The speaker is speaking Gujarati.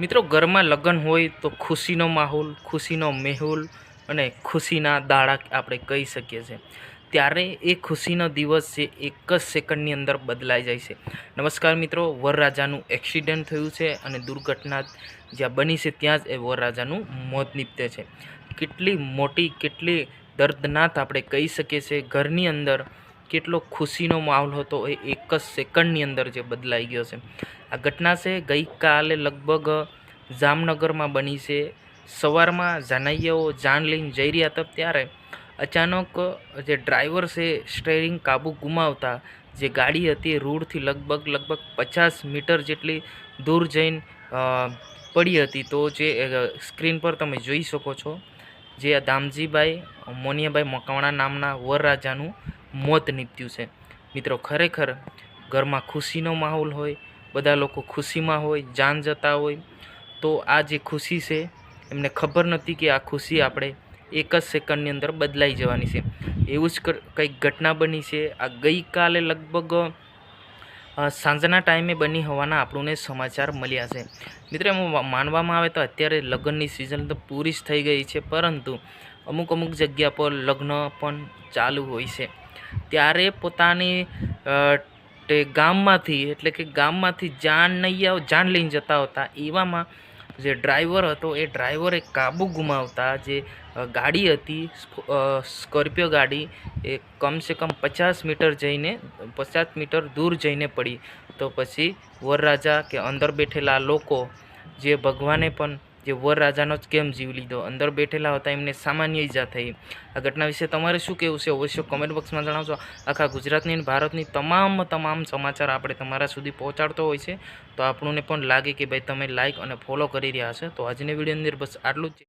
મિત્રો, ઘરમાં લગ્ન હોય તો ખુશીનો માહોલ, ખુશીનો મેહુલ અને ખુશીના દાડા આપણે કહી શકીએ છીએ. ત્યારે એ ખુશીનો દિવસ છે, એક જ સેકન્ડની અંદર બદલાઈ જાય છે. નમસ્કાર મિત્રો, વરરાજાનું એક્સિડન્ટ થયું છે અને દુર્ઘટના જ્યાં બની છે, ત્યાં જ એ વરરાજાનું મોત નીપતે છે. કેટલી મોટી, કેટલી દર્દનાથ આપણે કહી શકીએ છીએ, ઘરની અંદર કેટલો ખુશીનો માહોલ હતો, એ એક જ સેકન્ડની અંદર જે બદલાઈ ગયો છે. આ ઘટના છે. ગઈકાલે લગભગ જામનગરમાં બની છે. સવારમાં જાનૈયાઓ જાન લઈને જઈ રહ્યા હતા ત્યારે અચાનક જે ડ્રાઈવર છે સ્ટેરિંગ કાબુ ગુમાવતા જે ગાડી હતી રૂડથી લગભગ લગભગ પચાસ મીટર જેટલી દૂર જઈને પડી હતી. તો જે સ્ક્રીન પર તમે જોઈ શકો છો જે આ દામજીભાઈ, મોનિયાભાઈ મકવાણા નામના વરરાજાનું મોત નીપજ્યું છે. મિત્રો, ખરેખર ઘરમાં ખુશીનો માહોલ હોય બધા લોકો ખુશીમાં હોય, જાન જતા હોય. તો આ જે ખુશી છે, એમને ખબર નથી કે આ ખુશી આપણે એક જ સેકન્ડની અંદર બદલાઈ જવાની છે. એવું જ કંઈક ઘટના બની છે. આ ગઈકાલે લગભગ સાંજના ટાઈમે બની હોવાના આપણને સમાચાર મળ્યા છે. મિત્રો, એમાં માનવામાં આવે તો અત્યારે લગ્નની સિઝન તો પૂરી જ થઈ ગઈ છે, પરંતુ અમુક અમુક જગ્યા પર લગ્ન પણ ચાલુ હોય છે. ત્યારે પોતાની તે ગામમાંથી, એટલે કે ગામમાંથી જાન નૈયા જાન લઈને જતા હતા. એવામાં જે ડ્રાઈવર હતો, એ ડ્રાઈવરે કાબુ ગુમાવતા જે ગાડી હતી સ્કોર્પિયો ગાડી, એ કમસે કમ પચાસ મીટર જઈને, પચાસ મીટર દૂર જઈને પડી. તો પછી વરરાજા કે અંદર બેઠેલા લોકો જે ભગવાને પણ જે વરરાજાનો જ કેમ જીવ લીધો? અંદર બેઠેલા હતા, એમને સામાન્ય ઈજા થઈ. આ ઘટના વિશે તમારે શું કહેવું છે? અવશ્ય કોમેન્ટ બોક્સમાં જણાવજો. આખા ગુજરાતની ભારતની તમામ તમામ સમાચાર આપણે તમારા સુધી પહોંચાડતો હોય છે. તો આપણને પણ લાગે કે ભાઈ તમે લાઇક અને ફોલો કરી રહ્યા છો. તો આજની વિડીયોની અંદર બસ આટલું જ.